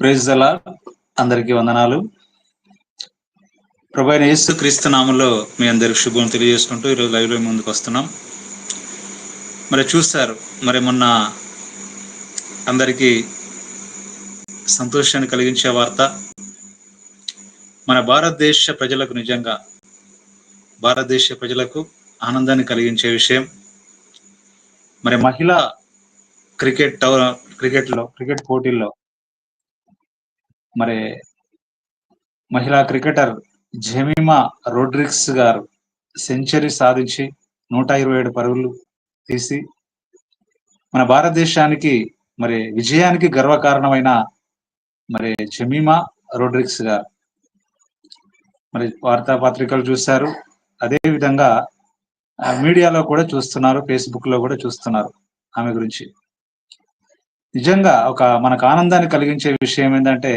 Praise దలా అందరికీ వందనాలు. ప్రభు అయిన యేసు క్రీస్తు నామంలో మీ అందరికి శుభం తెలియజేసుకుంటూ ఈరోజు లైవ్లో ముందుకు వస్తున్నాం. మరి చూస్తారు మరి మొన్న అందరికీ సంతోషాన్ని కలిగించే వార్త. మన భారతదేశ ప్రజలకు నిజంగా భారతదేశ ప్రజలకు ఆనందాన్ని కలిగించే విషయం. మరి మహిళా క్రికెట్ టవ- క్రికెట్లో క్రికెట్ పోటీల్లో మరి మహిళా క్రికెటర్ జెమిమా రోడ్రిక్స్ గారు సెంచరీ సాధించి నూట ఇరవై ఏడు పరుగులు తీసి మన భారతదేశానికి మరి విజయానికి గర్వకారణమైన మరి జమీమా రోడ్రిక్స్ గారు. మరి వార్తాపత్రికలు చూశారు. అదే విధంగా మీడియాలో కూడా చూస్తున్నారు ఫేస్బుక్లో కూడా చూస్తున్నారు ఆమె గురించి. నిజంగా ఒక మనకు ఆనందాన్ని కలిగించే విషయం ఏంటంటే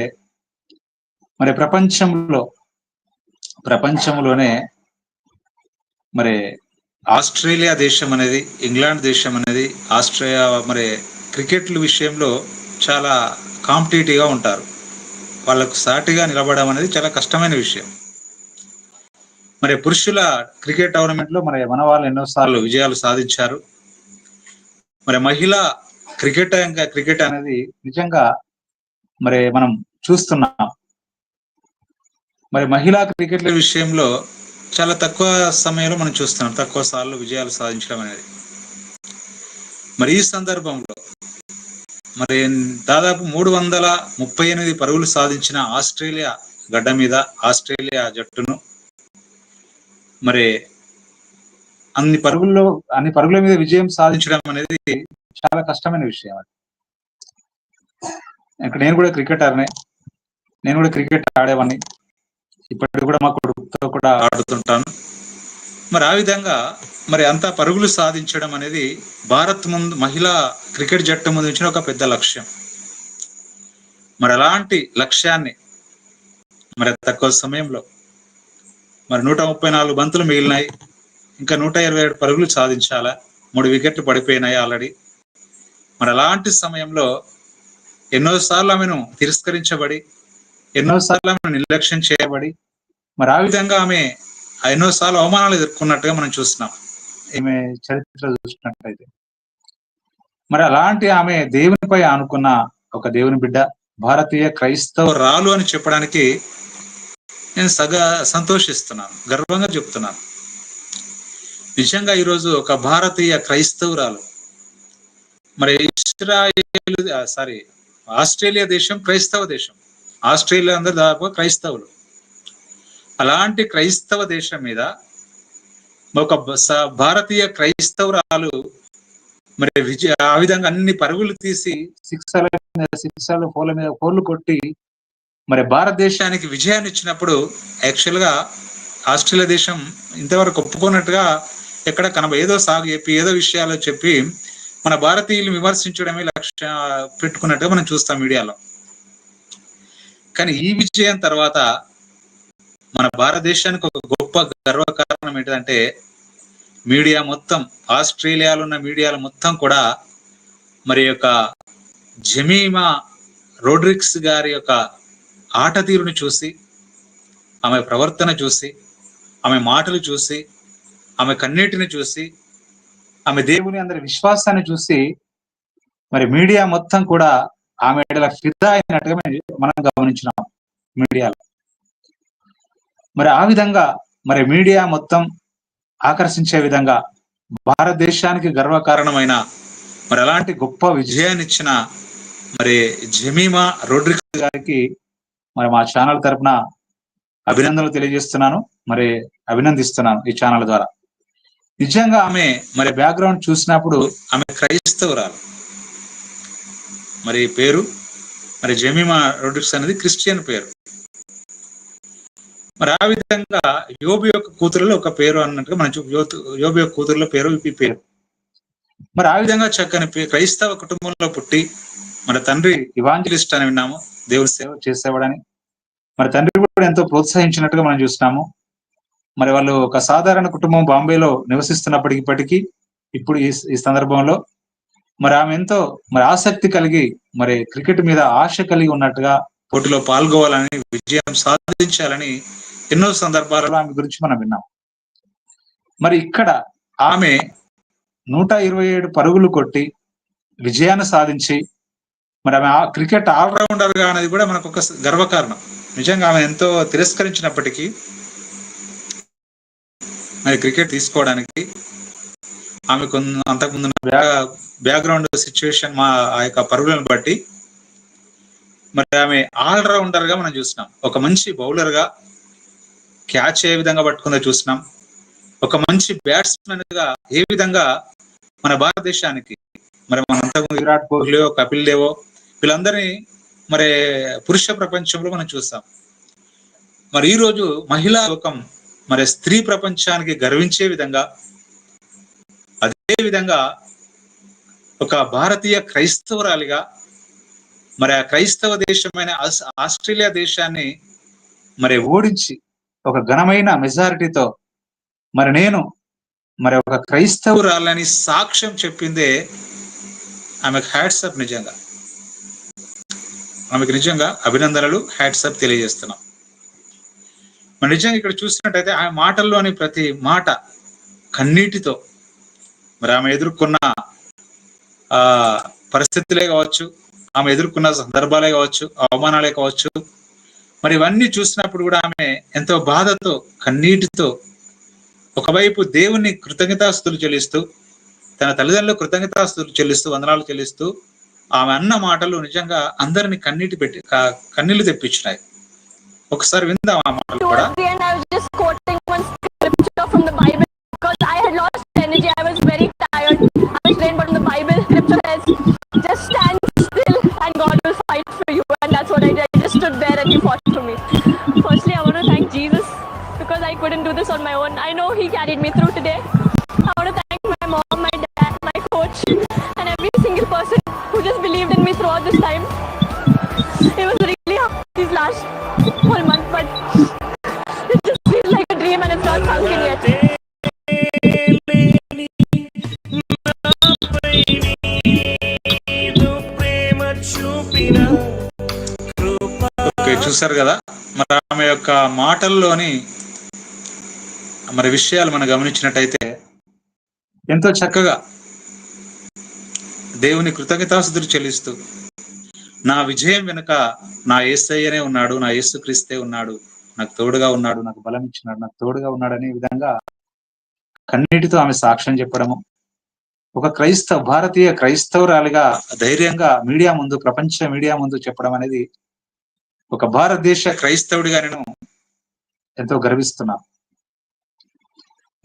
మరి ప్రపంచంలో ప్రపంచంలోనే మరి ఆస్ట్రేలియా దేశం అనేది ఇంగ్లాండ్ దేశం అనేది ఆస్ట్రేలియా మరి క్రికెట్ల విషయంలో చాలా కాంపిటేటివ్గా ఉంటారు. వాళ్ళకు సాటిగా నిలబడడం అనేది చాలా కష్టమైన విషయం. మరి పురుషుల క్రికెట్ టోర్నమెంట్లో మరి మన వాళ్ళు ఎన్నోసార్లు విజయాలు సాధించారు. మరి మహిళా క్రికెట్ ఇంకా క్రికెట్ అనేది నిజంగా మరి మనం చూస్తున్నాం. మరి మహిళా క్రికెట్ల విషయంలో చాలా తక్కువ సమయంలో మనం చూస్తున్నాం. తక్కువ సార్లు విజయాలు సాధించడం అనేది. మరి ఈ సందర్భంలో మరి దాదాపు మూడు వందల ముప్పై ఎనిమిది పరుగులు సాధించిన ఆస్ట్రేలియా గడ్డ మీద ఆస్ట్రేలియా జట్టును మరి అన్ని పరుగుల్లో అన్ని పరుగుల మీద విజయం సాధించడం అనేది చాలా కష్టమైన విషయం అది. ఇక్కడ నేను కూడా క్రికెటర్నే. నేను కూడా క్రికెట్ ఆడేవాడిని. ఇప్పటికి కూడా మా కొడుకుతో కూడా ఆడుతుంటాను. మరి ఆ విధంగా మరి అంత పరుగులు సాధించడం అనేది భారత్ ముందు మహిళా క్రికెట్ జట్టు ముందు ఉంచిన ఒక పెద్ద లక్ష్యం. మరి అలాంటి లక్ష్యాన్ని మరి తక్కువ సమయంలో మరి నూట ముప్పై నాలుగు బంతులు మిగిలినాయి. ఇంకా నూట ఇరవై ఏడు పరుగులు సాధించాలా? మూడు వికెట్లు పడిపోయినాయి ఆల్రెడీ. మరి అలాంటి సమయంలో ఎన్నోసార్లు ఆమెను తిరస్కరించబడి ఎన్నోసార్లు ఆమె నిర్లక్ష్యం చేయబడి మరి ఆ విధంగా ఆమె ఎన్నోసార్లు అవమానాలు ఎదుర్కొన్నట్టుగా మనం చూస్తున్నాం. ఈమె చరిత్ర చూసినట్టయితే. మరి అలాంటి ఆమె దేవునిపై అనుకున్న ఒక దేవుని బిడ్డ భారతీయ క్రైస్తవ రాలు అని చెప్పడానికి నేను సగ సంతోషిస్తున్నాను గర్వంగా చెప్తున్నాను. నిజంగా ఈరోజు ఒక భారతీయ క్రైస్తవురాలు మరి ఇస్రాయేల్ సారీ ఆస్ట్రేలియా దేశం క్రైస్తవ దేశం. ఆస్ట్రేలియా అందరు దాదాపుగా క్రైస్తవులు. అలాంటి క్రైస్తవ దేశం మీద ఒక భారతీయ క్రైస్తవురాలు మరి విజయ ఆ విధంగా అన్ని పరుగులు తీసి శిక్షల మీద సిక్సలు మీద ఫోర్లు కొట్టి మరి భారతదేశానికి విజయాన్ని ఇచ్చినప్పుడు యాక్చువల్గా ఆస్ట్రేలియా దేశం ఇంతవరకు ఒప్పుకున్నట్టుగా ఎక్కడ కనబ ఏదో సాగు చెప్పి ఏదో విషయాలు చెప్పి మన భారతీయులు విమర్శించడమే లక్ష్య పెట్టుకున్నట్టుగా మనం చూస్తాం మీడియాలో. కానీ ఈ విజయం తర్వాత మన భారతదేశానికి ఒక గొప్ప గర్వకారణం ఏంటంటే మీడియా మొత్తం ఆస్ట్రేలియాలో ఉన్న మీడియాలో మొత్తం కూడా మరి యొక్క జమీమా రోడ్రిక్స్ గారి యొక్క ఆట తీరుని చూసి ఆమె ప్రవర్తన చూసి ఆమె మాటలు చూసి ఆమె కన్నీటిని చూసి ఆమె దేవుని అందరి విశ్వాసాన్ని చూసి మరి మీడియా మొత్తం కూడా ఆమె ఎడల ఫిదా అయినట్టుగా మనం- గమనించినాం మీడియాలో. మరి ఆ విధంగా మరి మీడియా మొత్తం ఆకర్షించే విధంగా భారతదేశానికి గర్వకారణమైన మరి అలాంటి గొప్ప విజయాన్ని ఇచ్చిన మరి జమీమా రోడ్రిక్స్ గారికి మరి మా ఛానల్ తరపున అభినందనలు తెలియజేస్తున్నాను. మరి అభినందిస్తున్నాను ఈ ఛానల్ ద్వారా. నిజంగా ఆమె మరి బ్యాక్గ్రౌండ్ చూసినప్పుడు ఆమె క్రైస్తవురాలు. మరి పేరు? మరి జమీమా రోడ్రిక్స్ అనేది క్రిస్టియన్ పేరు. మరి ఆ విధంగా యోబు యొక్క కూతురులో ఒక పేరు అన్నట్టుగా మనం చూ- యోబు యొక్క కూతురులో పేరు ఈ పేరు. మరి ఆ విధంగా చక్కని క్రైస్తవ కుటుంబంలో పుట్టి మన తండ్రి ఇవాంజలిస్ట్ అని విన్నాము దేవుడు సేవ చేసేవాడని. మరి తండ్రి కూడా ఎంతో ప్రోత్సహించినట్టుగా మనం చూస్తున్నాము. మరి వాళ్ళు ఒక సాధారణ కుటుంబం బాంబేలో నివసిస్తున్నప్పటికీ ఇప్పటికీ ఇప్పుడు ఈ ఈ సందర్భంలో మరి ఆమె ఎంతో మరి ఆసక్తి కలిగి మరి క్రికెట్ మీద ఆశ కలిగి ఉన్నట్టుగా పోటీలో పాల్గొవాలని విజయం సాధించాలని ఎన్నో సందర్భాలలో ఆమె గురించి మనం విన్నాం. మరి ఇక్కడ ఆమె నూట ఇరవై ఏడు పరుగులు కొట్టి విజయాన్ని సాధించి మరి ఆమె ఆ క్రికెట్ ఆల్రౌండర్గా అనేది కూడా మనకు ఒక గర్వకారణం. నిజంగా ఆమె ఎంతో తిరస్కరించినప్పటికీ మరి క్రికెట్ తీసుకోవడానికి ఆమె కొంత అంతకుముందు బ్యాక్గ్రౌండ్ సిచ్యువేషన్ మా ఆ యొక్క పరుగులను బట్టి మరి ఆమె ఆల్రౌండర్గా మనం చూసినాం. ఒక మంచి బౌలర్గా క్యాచ్ ఏ విధంగా పట్టుకుందో చూసినాం. ఒక మంచి బ్యాట్స్మెన్గా ఏ విధంగా మన భారతదేశానికి మరి మన విరాట్ కోహ్లీ కపిల్ దేవో వీళ్ళందరినీ మరి పురుష ప్రపంచంలో మనం చూస్తాం. మరి ఈ రోజు మహిళా లోకం మరి స్త్రీ ప్రపంచానికి గర్వించే విధంగా అదే విధంగా ఒక భారతీయ క్రైస్తవురాలిగా మరి ఆ క్రైస్తవ దేశమైన ఆస్- ఆస్ట్రేలియా దేశాన్ని మరి ఓడించి ఒక ఘనమైన మెజారిటీతో మరి నేను మరి ఒక క్రైస్తవురాలని సాక్ష్యం చెప్పిందే ఆమెకు హ్యాట్సప్ నిజంగా. ఆమెకు నిజంగా అభినందనలు హ్యాట్సప్ తెలియజేస్తున్నాం. మరి నిజంగా ఇక్కడ చూసినట్టయితే ఆ మాటల్లోని ప్రతి మాట కన్నీటితో మరి ఆమె ఎదుర్కొన్న ఆ పరిస్థితులే కావచ్చు ఆమె ఎదుర్కొన్న సందర్భాలే కావచ్చు అవమానాలే కావచ్చు మరి ఇవన్నీ చూసినప్పుడు కూడా ఆమె ఎంతో బాధతో కన్నీటితో ఒకవైపు దేవుని కృతజ్ఞతాస్తులు చెల్లిస్తూ తన తల్లిదండ్రులు కృతజ్ఞతాస్తులు చెల్లిస్తూ వందనాలు చెల్లిస్తూ ఆమె అన్న మాటలు నిజంగా అందరిని కన్నీటి పెట్టి కన్నీళ్ళు తెప్పించినాయి ఒకసారి విందాం ఆ మాటలు కూడా from the Bible because I had lost energy. I was very tired. He fought for me. Firstly, I want to thank Jesus because I couldn't do this on my own. I know He carried me through today. I want to చూసారు కదా? మరి ఆమె యొక్క మాటల్లోని మరి విషయాలు మనం గమనించినట్టయితే ఎంతో చక్కగా దేవుని కృతజ్ఞతాస్తుతులు చెల్లిస్తూ నా విజయం వెనుక నా ఏసయ్యనే ఉన్నాడు నా యేసు క్రీస్తే ఉన్నాడు నాకు తోడుగా ఉన్నాడు నాకు బలం ఇచ్చినాడు నాకు తోడుగా ఉన్నాడు అనే విధంగా కన్నీటితో ఆమె సాక్ష్యం చెప్పడము ఒక క్రైస్తవ భారతీయ క్రైస్తవురాలిగా ధైర్యంగా మీడియా ముందు ప్రపంచ మీడియా ముందు చెప్పడం అనేది ఒక భారతదేశ క్రైస్తవుడిగా నేను ఎంతో గర్విస్తున్నా.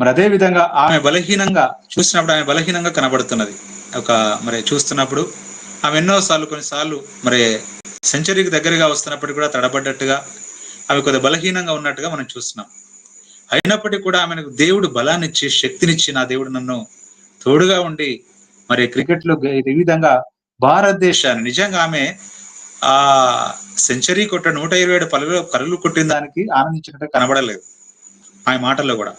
మరి అదే విధంగా ఆమె బలహీనంగా చూసినప్పుడు ఆమె బలహీనంగా కనబడుతున్నది. ఒక మరి చూస్తున్నప్పుడు ఆమె ఎన్నో సార్లు కొన్నిసార్లు మరి సెంచరీకి దగ్గరగా వస్తున్నప్పటికీ కూడా తడబడ్డట్టుగా ఆమె కొద్దిగా బలహీనంగా ఉన్నట్టుగా మనం చూస్తున్నాం. అయినప్పటికీ కూడా ఆమెకు దేవుడు బలాన్నిచ్చి శక్తినిచ్చి నా దేవుడు నన్ను తోడుగా ఉండి మరి క్రికెట్లో ఈ విధంగా భారతదేశాన్ని నిజంగా ఆమె ఆ సెంచరీ కొట్ట నూట ఇరవై ఏడు పలులు పరుగులు కొట్టిన దానికి ఆనందించినట్టు కనబడలేదు. ఆమె మాటల్లో కూడా.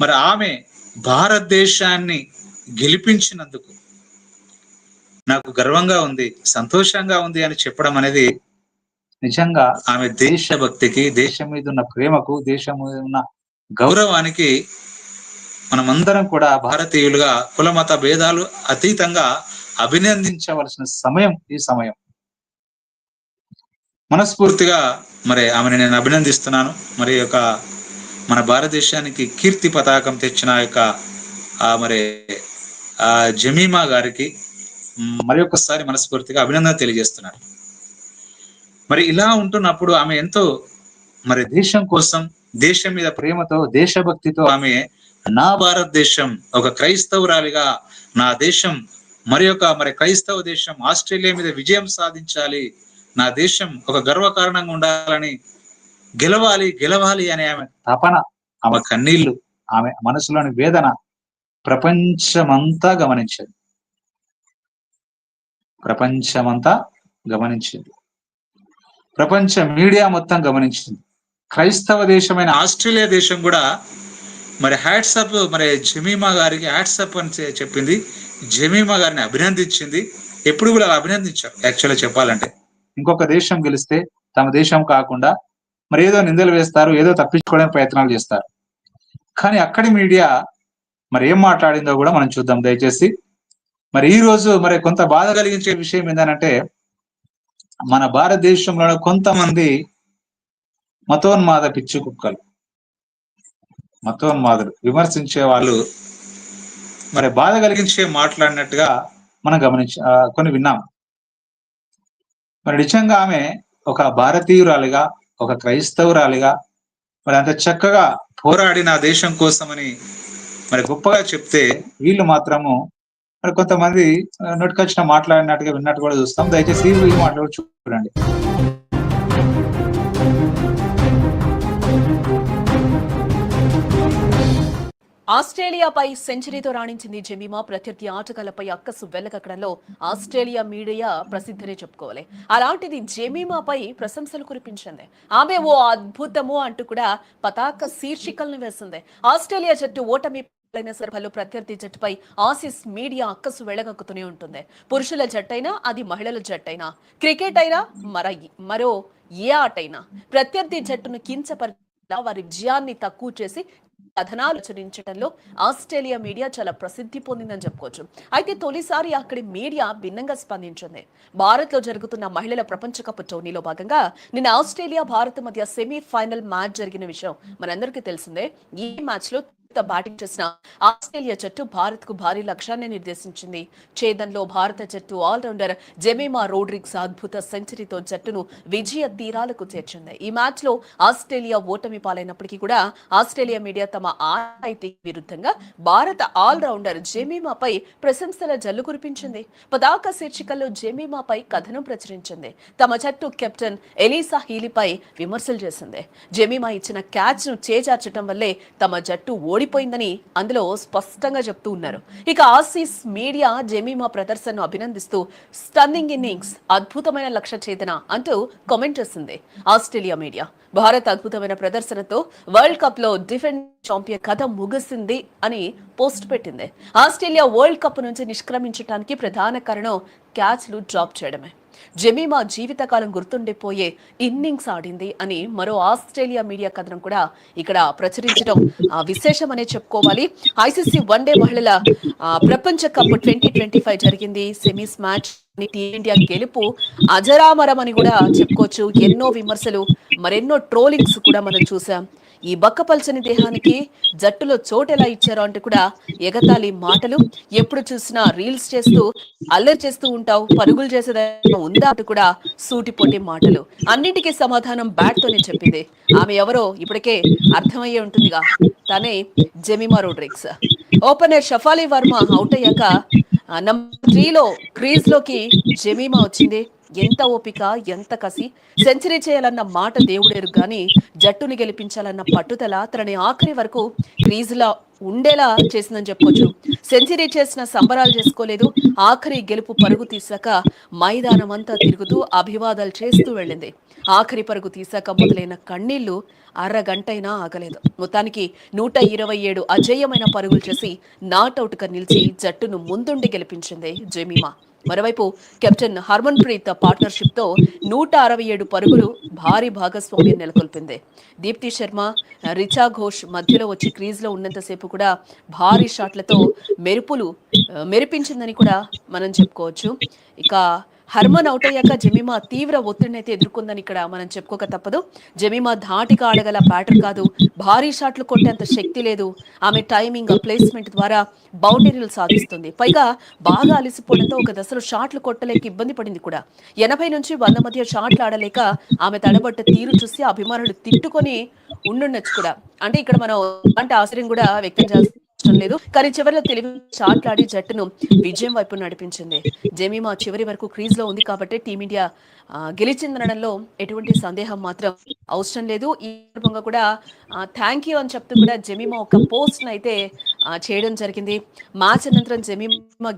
మరి ఆమె భారతదేశాన్ని గెలిపించినందుకు నాకు గర్వంగా ఉంది సంతోషంగా ఉంది అని చెప్పడం అనేది నిజంగా ఆమె దేశభక్తికి దేశం మీద ఉన్న ప్రేమకు దేశం మీద ఉన్న గౌరవానికి మనమందరం కూడా భారతీయులుగా కుల మత భేదాలు అతీతంగా అభినందించవలసిన సమయం ఈ సమయం. మనస్ఫూర్తిగా మరి ఆమెను నేను అభినందిస్తున్నాను. మరి యొక్క మన భారతదేశానికి కీర్తి పతాకం తెచ్చిన యొక్క ఆ మరి ఆ జమీమా గారికి మరి ఒక్కసారి మనస్ఫూర్తిగా అభినందన తెలియజేస్తున్నాను. మరి ఇలా ఉంటున్నప్పుడు ఆమె ఎంతో మరి దేశం కోసం దేశం మీద ప్రేమతో దేశభక్తితో ఆమె నా భారతదేశం ఒక క్రైస్తవురాలిగా నా దేశం మరి యొక్క మరి క్రైస్తవ దేశం ఆస్ట్రేలియా మీద విజయం సాధించాలి నా దేశం ఒక గర్వకారణంగా ఉండాలని గెలవాలి గెలవాలి అనే ఆమె తపన ఆమె కన్నీళ్ళు ఆమె మనసులోని వేదన ప్రపంచమంతా గమనించింది. ప్రపంచమంతా గమనించింది. ప్రపంచ మీడియా మొత్తం గమనించింది. క్రైస్తవ దేశమైన ఆస్ట్రేలియా దేశం కూడా మరి హ్యాట్సప్ మరి జమీమా గారికి హ్యాట్సప్ అని చెప్పింది. జమీమా గారిని అభినందించింది. ఎప్పుడు కూడా అభినందించారు యాక్చువల్గా చెప్పాలంటే ఇంకొక దేశం గెలిస్తే తమ దేశం కాకుండా మరి ఏదో నిందలు వేస్తారు ఏదో తప్పించుకోవడానికి ప్రయత్నాలు చేస్తారు. కానీ అక్కడి మీడియా మరి ఏం మాట్లాడిందో కూడా మనం చూద్దాం. దయచేసి మరి ఈ రోజు మరి కొంత బాధ కలిగించే విషయం ఏంటంటే మన భారతదేశంలో కొంతమంది మతోన్మాద పిచ్చి కుక్కలు మతోన్మాదులు విమర్శించే వాళ్ళు మరి బాధ కలిగించే మాట్లాడినట్టుగా మనం గమనించ కొన్ని విన్నాం. మరి నిజంగా ఆమె ఒక భారతీయురాలిగా ఒక క్రైస్తవురాలిగా మరి అంత చక్కగా పోరాడి నా దేశం కోసమని మరి గొప్పగా చెప్తే వీళ్ళు మాత్రము మరి కొంతమంది నోటికొచ్చిన మాట్లాడినట్టుగా విన్నట్టు కూడా చూస్తాం. దయచేసి వీళ్ళు మాట్లాడు చూడండి. ఆస్ట్రేలియాపై సెంచరీతో రాణించింది జమీమా. ప్రత్యర్థి ఆటగాళ్ళపై అక్కసు వెల్లకక్కడంలో ఆస్ట్రేలియా మీడియా ప్రసిద్ధినే చెప్పుకోవాలి. అలాంటిది జమీమాపై ప్రశంసలు కురిపించింది. ఆమె ఓ అద్భుతము అంటూ కూడా పతాక శీర్షికలను వేసింది. ఆస్ట్రేలియా జట్టు ఓటమి పాలైన సందర్భాల్లో ప్రత్యర్థి జట్టుపై ఆసిస్ మీడియా అక్కసు వెళ్ళగక్కుతూనే ఉంటుంది. పురుషుల జట్టైనా అది మహిళల జట్టైనా. క్రికెట్ అయినా మర మరో ఏ ఆటైనా. ప్రత్యర్థి జట్టును కించపరి వారి విజయాన్ని తక్కువ చేసి కథనాలు చరించడంలో ఆస్ట్రేలియా మీడియా చాలా ప్రసిద్ధి పొందిందని చెప్పుకోవచ్చు. అయితే తొలిసారి అక్కడి మీడియా భిన్నంగా స్పందించింది. భారత్లో జరుగుతున్న మహిళల ప్రపంచ కప్ టోర్నీలో భాగంగా నిన్న ఆస్ట్రేలియా భారత్ మధ్య సెమీ ఫైనల్ మ్యాచ్ జరిగిన విషయం మనందరికీ తెలిసిందే. ఈ మ్యాచ్లో బ్యాటింగ్ చేసిన ఆస్ట్రేలియా జట్టు భారత్కు భారీ లక్ష్యాన్ని నిర్దేశించింది. ఛేదంలో భారత జట్టు ఆల్రౌండర్ జెమేమా రోడ్రిక్స్ అద్భుత సెంచరీతో జట్టును విజయ తీరాలకు చేర్చింది. ఈ మ్యాచ్లో ఆస్ట్రేలియా ఓటమి పాలైనప్పటికీ కూడా ఆస్ట్రేలియా మీడియా తమ ఆర్ఐటి విరుద్ధంగా భారత ఆల్రౌండర్ జెమీమాపై ప్రశంసల జల్లు కురిపించింది. పతాక శీర్షికల్లో జెమీమాపై కథనం ప్రచురించింది. తమ జట్టు కెప్టెన్ ఎలీసా హీలీపై విమర్శలు చేసింది. జెమీమా ఇచ్చిన క్యాచ్ను చేజార్చడం వల్లే తమ జట్టు ఓడిపోయిందని అందులో స్పష్టంగా చెప్తూ ఉన్నారు. ఇక ఆసీస్ మీడియా జెమీమా ప్రదర్శనను అభినందిస్తూ స్టన్నింగ్ ఇన్నింగ్స్ అద్భుతమైన లక్ష్య చేతన అంటూ కామెంట్ చేసింది ఆస్ట్రేలియా మీడియా. భారత్ అద్భుతమైన ప్రదర్శనతో వరల్డ్ కప్లో డిఫెండ్ ఛాంపియన్ కథ ముగిసింది అని పోస్ట్ పెట్టింది. ఆస్ట్రేలియా వరల్డ్ కప్ నుంచి నిష్క్రమించడానికి ప్రధాన కారణం క్యాచ్లు డ్రాప్ చేయడమే. జమీమా జీవితకాలం గుర్తుండిపోయే ఇన్నింగ్స్ ఆడింది అని మరో ఆస్ట్రేలియా మీడియా కథనం కూడా ఇక్కడ ప్రచురించడం ఆ, విశేషమనే చెప్పుకోవాలి. ఐసీసీ వన్డే మహిళల ప్రపంచ కప్ ట్వంటీ ట్వంటీ ఫైవ్ జరిగింది. సెమీస్ మ్యాచ్ టీమిండియా గెలుపు అజరామరం అని కూడా చెప్పుకోవచ్చు. ఎన్నో విమర్శలు మరెన్నో ట్రోలింగ్స్ కూడా మనం చూసాం. ఈ బక్కపల్చని దేహానికి జట్టులో చోటెలా ఇచ్చారో అంటే కూడా ఎగతాళి మాటలు. ఎప్పుడు చూసినా రీల్స్ చేస్తూ అల్లరి చేస్తూ ఉంటావు పరుగులు చేసేదా ఉందా అంటూ కూడా సూటిపోటి మాటలు. అన్నిటికీ సమాధానం బ్యాట్ తోనే చెప్పింది. ఆమె ఎవరో ఇప్పటికే అర్థమయ్యే ఉంటుందిగా. తనే Jemimah Rodrigues opener Shafali Verma out అయ్యాక నంబర్ త్రీలో క్రీజ్లోకి జెమీమా వచ్చింది. ఎంత ఓపిక ఎంత కసి సెంచరీ చేయాలన్న మాట దేవుడేరు గాని జట్టుని గెలిపించాలన్న పట్టుదల తనని ఆఖరి వరకు క్రీజులా ఉండేలా చేసిందని చెప్పుకోవచ్చు సెంచరీ చేసిన సంబరాలు చేసుకోలేదు. ఆఖరి గెలుపు పరుగు తీసాక మైదానం అంతా తిరుగుతూ అభివాదాలు చేస్తూ వెళ్ళింది. ఆఖరి పరుగు తీసాక మొదలైన కన్నీళ్ళు అరగంటైనా ఆగలేదు. మొత్తానికి నూట ఇరవై ఏడు అజేయమైన పరుగులు చేసి నాట్అవుట్గా నిలిచి జట్టును ముందుండి గెలిపించింది జమీమా. మరోవైపు కెప్టెన్ హర్మన్ ప్రీత్ పార్ట్నర్షిప్తో నూట అరవై ఏడు పరుగులు భారీ భాగస్వామ్యం నెలకొల్పింది. దీప్తి శర్మ రిచా ఘోష్ మధ్యలో వచ్చి క్రీజ్లో ఉన్నంతసేపు కూడా భారీ షాట్లతో మెరుపులు మెరిపించిందని కూడా మనం చెప్పుకోవచ్చు. ఇక హర్మన్ అవుట్ అయ్యాక జమీమా తీవ్ర ఒత్తిడిని అయితే ఎదుర్కొందని ఇక్కడ మనం చెప్పుకోక తప్పదు. జమీమా ధాటిగా ఆడగల బ్యాటర్ కాదు. భారీ షాట్లు కొట్టేంత శక్తి లేదు. ఆమె టైమింగ్ ప్లేస్మెంట్ ద్వారా బౌండరీలు సాధిస్తుంది. పైగా బాగా అలసిపోవడంతో ఒక దశలో షాట్లు కొట్టలేక ఇబ్బంది పడింది కూడా. ఎనభై నుంచి వంద మధ్య షాట్లు ఆడలేక ఆమె తడబట్ట తీరు చూసి అభిమానులు తిట్టుకొని ఉండుండొచ్చు కూడా. అంటే ఇక్కడ మనం అంటే ఆశ్చర్యం కూడా వ్యక్తం చేస్తాం అవసరం లేదు. కానీ చివరిలో తెలివి షాట్లాడి జట్టును విజయం వైపు నడిపించింది. జమీమా చివరి వరకు క్రీజ్లో ఉంది కాబట్టి టీమిండియా ఆ, గెలిచిందనడంలో ఎటువంటి సందేహం మాత్రం అవసరం లేదు. ఈ సందర్భంగా కూడా థ్యాంక్ యూ అని చెప్తూ కూడా జమీమా ఒక పోస్ట్ అయితే చేయడం జరిగింది. మ్యాచ్ అనంతరం జమీమా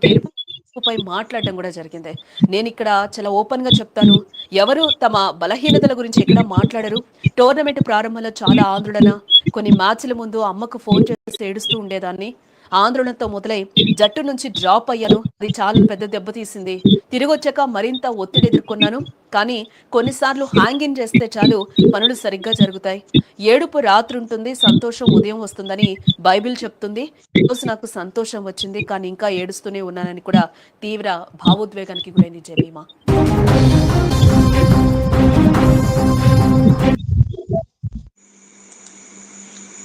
పై మాట్లాడడం కూడా జరిగింది. నేను ఇక్కడ చాలా ఓపెన్గా చెప్తాను. ఎవరు తమ బలహీనతల గురించి ఎక్కడ మాట్లాడరు. టోర్నమెంట్ ప్రారంభంలో చాలా ఆందోళన. కొన్ని మ్యాచ్ల ముందు అమ్మకు ఫోన్ చేసి ఏడుస్తూ ఉండేదాన్ని. ఆందోళనతో మొదలై జట్టు నుంచి డ్రాప్ అయ్యాను. అది చాలా పెద్ద దెబ్బతీసింది తిరిగి వచ్చాక మరింత ఒత్తిడి ఎదుర్కొన్నాను. కానీ కొన్నిసార్లు హ్యాంగ్ ఇన్ చేస్తే చాలు పనులు సరిగ్గా జరుగుతాయి. ఏడుపు రాత్రి ఉంటుంది సంతోషం ఉదయం వస్తుందని బైబిల్ చెప్తుంది. ఈ రోజు నాకు సంతోషం వచ్చింది కానీ ఇంకా ఏడుస్తూనే ఉన్నానని కూడా తీవ్ర భావోద్వేగానికి గురైంది జమీమా.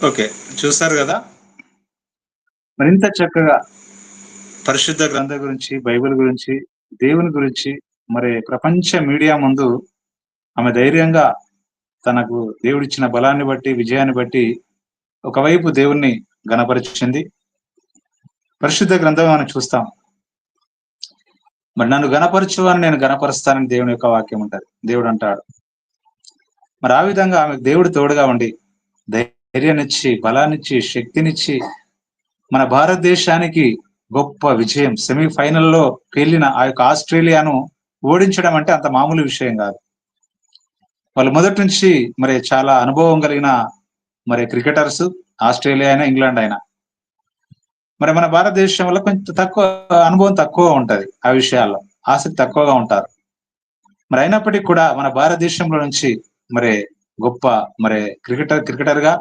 ఓకే చూస్తారు కదా? మరింత చక్కగా పరిశుద్ధ గ్రంథం గురించి బైబిల్ గురించి దేవుని గురించి మరి ప్రపంచ మీడియా ముందు ఆమె ధైర్యంగా తనకు దేవుడిచ్చిన బలాన్ని బట్టి విజయాన్ని బట్టి ఒకవైపు దేవుణ్ణి గణపరిచింది పరిశుద్ధ గ్రంథం మనం చూస్తాం. మరి నన్ను గణపరచువని నేను గణపరుస్తానని దేవుని యొక్క వాక్యం ఉంటుంది. దేవుడు అంటాడు. మరి ఆ విధంగా ఆమె దేవుడు తోడుగా ఉండి ధైర్యాన్నిచ్చి బలాన్నిచ్చి శక్తినిచ్చి మన భారతదేశానికి గొప్ప విజయం. సెమీఫైనల్లో పేలిన ఆ యొక్క ఆస్ట్రేలియాను ఓడించడం అంటే అంత మామూలు విషయం కాదు. వాళ్ళు మొదటి నుంచి మరి చాలా అనుభవం కలిగిన మరి క్రికెటర్స్ ఆస్ట్రేలియా అయినా ఇంగ్లాండ్ అయినా. మరి మన భారతదేశంలో కొంచెం తక్కువ అనుభవం తక్కువ ఉంటుంది ఆ విషయాల్లో. ఆసక్తి తక్కువగా ఉంటారు. మరి అయినప్పటికీ కూడా మన భారతదేశంలో నుంచి మరి గొప్ప మరి క్రికెటర్ క్రికెటర్గా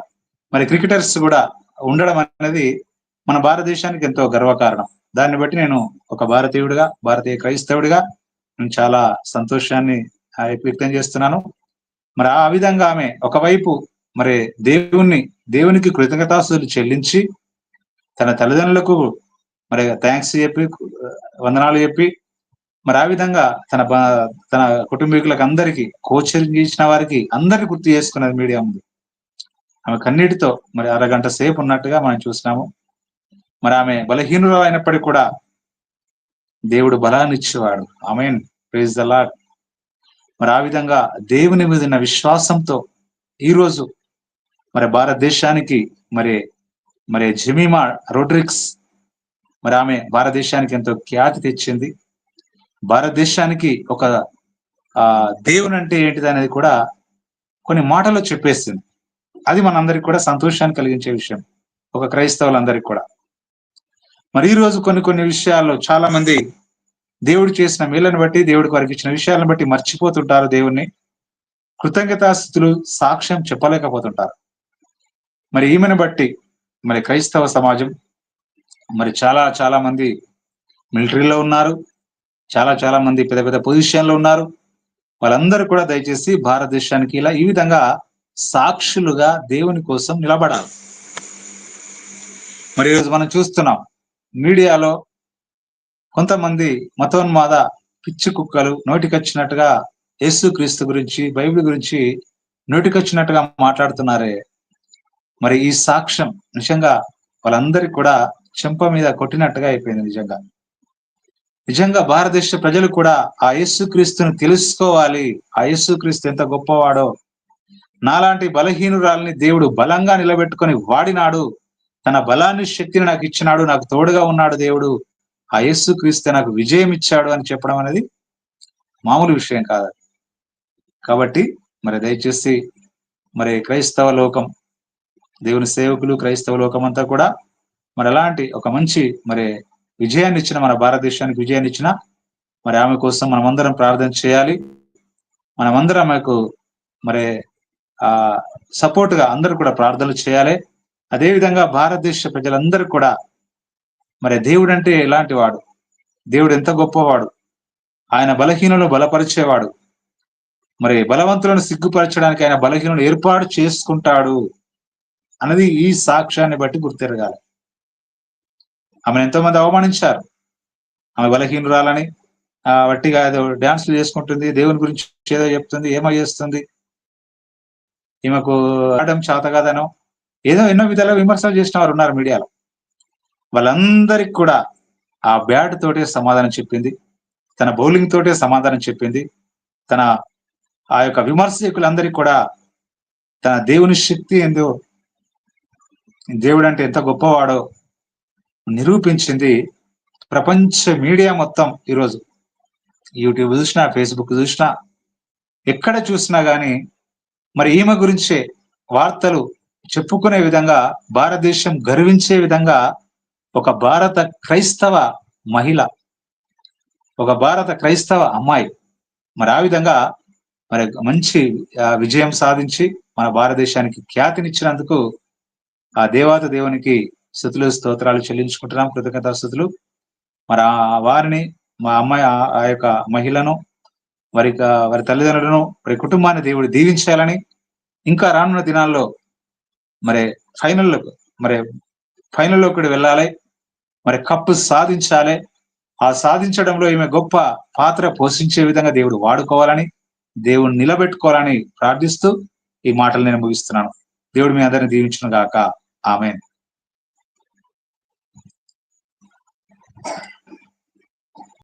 మరి క్రికెటర్స్ కూడా ఉండడం అనేది మన భారతదేశానికి ఎంతో గర్వకారణం. దాన్ని బట్టి నేను ఒక భారతీయుడిగా భారతీయ క్రైస్తవుడిగా చాలా సంతోషాన్ని వ్యక్తం చేస్తున్నాను. మరి ఆ విధంగా ఆమె ఒకవైపు మరి దేవుణ్ణి దేవునికి కృతజ్ఞతాస్తులు చెల్లించి తన తల్లిదండ్రులకు మరి థ్యాంక్స్ చెప్పి వందనాలు చెప్పి మరి ఆ విధంగా తన తన కుటుంబీకులకు అందరికి కోచింగ్ ఇచ్చిన వారికి అందరికి గుర్తు చేసుకున్నది మీడియా ముందు. ఆమె కన్నీటితో మరి అరగంట సేపు ఉన్నట్టుగా మనం చూసినాము మరి ఆమె బలహీనులు అయినప్పటికీ కూడా దేవుడు బలాన్ని ఇచ్చేవాడు. ఆమెన్ ప్రైజ్ ద లాడ్ మరి ఆ విధంగా దేవుని మీద ఉన్న విశ్వాసంతో ఈ రోజు మరి భారతదేశానికి మరి మరి జమీమా రోడ్రిక్స్ మరి ఆమె భారతదేశానికి ఎంతో ఖ్యాతి తెచ్చింది. భారతదేశానికి ఒక ఆ దేవుని అంటే ఏంటిది అనేది కూడా కొన్ని మాటల్లో చెప్పేసింది. అది మనందరికి కూడా సంతోషాన్ని కలిగించే విషయం. ఒక క్రైస్తవులందరికీ కూడా. మరి ఈ రోజు కొన్ని కొన్ని విషయాల్లో చాలా మంది దేవుడు చేసిన మేలను బట్టి దేవుడికి వారికి ఇచ్చిన విషయాలను బట్టి మర్చిపోతుంటారు దేవుణ్ణి. కృతజ్ఞతాస్థితులు సాక్ష్యం చెప్పలేకపోతుంటారు. మరి ఈమెను బట్టి మరి క్రైస్తవ సమాజం మరి చాలా చాలా మంది మిలిటరీలో ఉన్నారు. చాలా చాలా మంది పెద్ద పెద్ద పొజిషన్లో ఉన్నారు. వాళ్ళందరూ కూడా దయచేసి భారతదేశానికి ఇలా ఈ విధంగా సాక్షులుగా దేవుని కోసం నిలబడాలి. మరి ఈరోజు మనం చూస్తున్నాం మీడియాలో కొంతమంది మతోన్మాద పిచ్చి కుక్కలు నోటికొచ్చినట్టుగా యేసు క్రీస్తు గురించి బైబిల్ గురించి నోటికొచ్చినట్టుగా మాట్లాడుతున్నారే. మరి ఈ సాక్ష్యం నిజంగా వాళ్ళందరికీ కూడా చెంప మీద కొట్టినట్టుగా అయిపోయింది నిజంగా. నిజంగా భారతదేశ ప్రజలు కూడా ఆ యేసుక్రీస్తుని తెలుసుకోవాలి. ఆ యేసుక్రీస్తు ఎంత గొప్పవాడో. నాలాంటి బలహీనురాల్ని దేవుడు బలంగా నిలబెట్టుకొని వాడినాడు. తన బలాన్ని శక్తిని నాకు ఇచ్చినాడు నాకు తోడుగా ఉన్నాడు దేవుడు. ఆ యేసు క్రీస్తే నాకు విజయం ఇచ్చాడు అని చెప్పడం అనేది మామూలు విషయం కాదు. కాబట్టి మరి దయచేసి మరి క్రైస్తవ లోకం దేవుని సేవకులు క్రైస్తవ లోకం అంతా కూడా మరి అలాంటి ఒక మంచి మరి విజయాన్ని ఇచ్చిన మన భారతదేశానికి విజయాన్ని ఇచ్చిన మరి ఆమె కోసం మనం అందరం ప్రార్థన చేయాలి. మనమందరం ఆమెకు మరి ఆ సపోర్ట్గా అందరూ కూడా ప్రార్థనలు చేయాలి. అదే విధంగా భారతదేశ ప్రజలందరూ కూడా మరి దేవుడు అంటే ఎలాంటి వాడు దేవుడు ఎంత గొప్పవాడు? ఆయన బలహీనులను బలపరిచేవాడు. మరి బలవంతులను సిగ్గుపరచడానికి ఆయన బలహీనులు ఏర్పాటు చేసుకుంటాడు అన్నది ఈ సాక్ష్యాన్ని బట్టి గుర్తెరగాలి. ఆమెను ఎంతో మంది అవమానించారు. ఆమె బలహీనురాలని ఆ వట్టిగా ఏదో డాన్సులు చేసుకుంటుంది దేవుని గురించి ఏదో చెప్తుంది ఏమో చేస్తుంది. ఈమెకు ఆడడం చేత కాదనో ఏదో ఎన్నో విధాలుగా విమర్శలు చేసిన వారు ఉన్నారు మీడియాలో. వాళ్ళందరికి కూడా ఆ బ్యాట్ తోటే సమాధానం చెప్పింది తన బౌలింగ్ తోటే సమాధానం చెప్పింది తన ఆ యొక్క విమర్శకులందరికీ కూడా తన దేవుని శక్తి ఏందో దేవుడు అంటే ఎంత గొప్పవాడో నిరూపించింది ప్రపంచ మీడియా మొత్తం ఈరోజు. యూట్యూబ్ చూసినా ఫేస్బుక్ చూసినా ఎక్కడ చూసినా కానీ మరి ఈమె గురించే వార్తలు చెప్పుకునే విధంగా భారతదేశం గర్వించే విధంగా ఒక భారత క్రైస్తవ మహిళ ఒక భారత క్రైస్తవ అమ్మాయి. మరి ఆ విధంగా మరి మంచి విజయం సాధించి మన భారతదేశానికి ఖ్యాతినిచ్చినందుకు ఆ దేవాత దేవునికి స్థుతులు స్తోత్రాలు చెల్లించుకుంటున్నాం. కృతజ్ఞతా స్థుతులు మరి ఆ వారిని మా అమ్మాయి ఆ- యొక్క మహిళను వారి వారి తల్లిదండ్రులను వారి కుటుంబాన్ని దేవుడు దీవించాలని ఇంకా రానున్న దినాల్లో మరి ఫైనల్లో మరి ఫైనల్లో కూడా వెళ్ళాలి. మరి కప్పు సాధించాలి. ఆ సాధించడంలో ఈమె గొప్ప పాత్ర పోషించే విధంగా దేవుడు వాడుకోవాలని దేవుడు నిలబెట్టుకోవాలని ప్రార్థిస్తూ ఈ మాటలు నేను ముగిస్తున్నాను. దేవుడు మీ అందరిని దీవించును గాక. ఆమె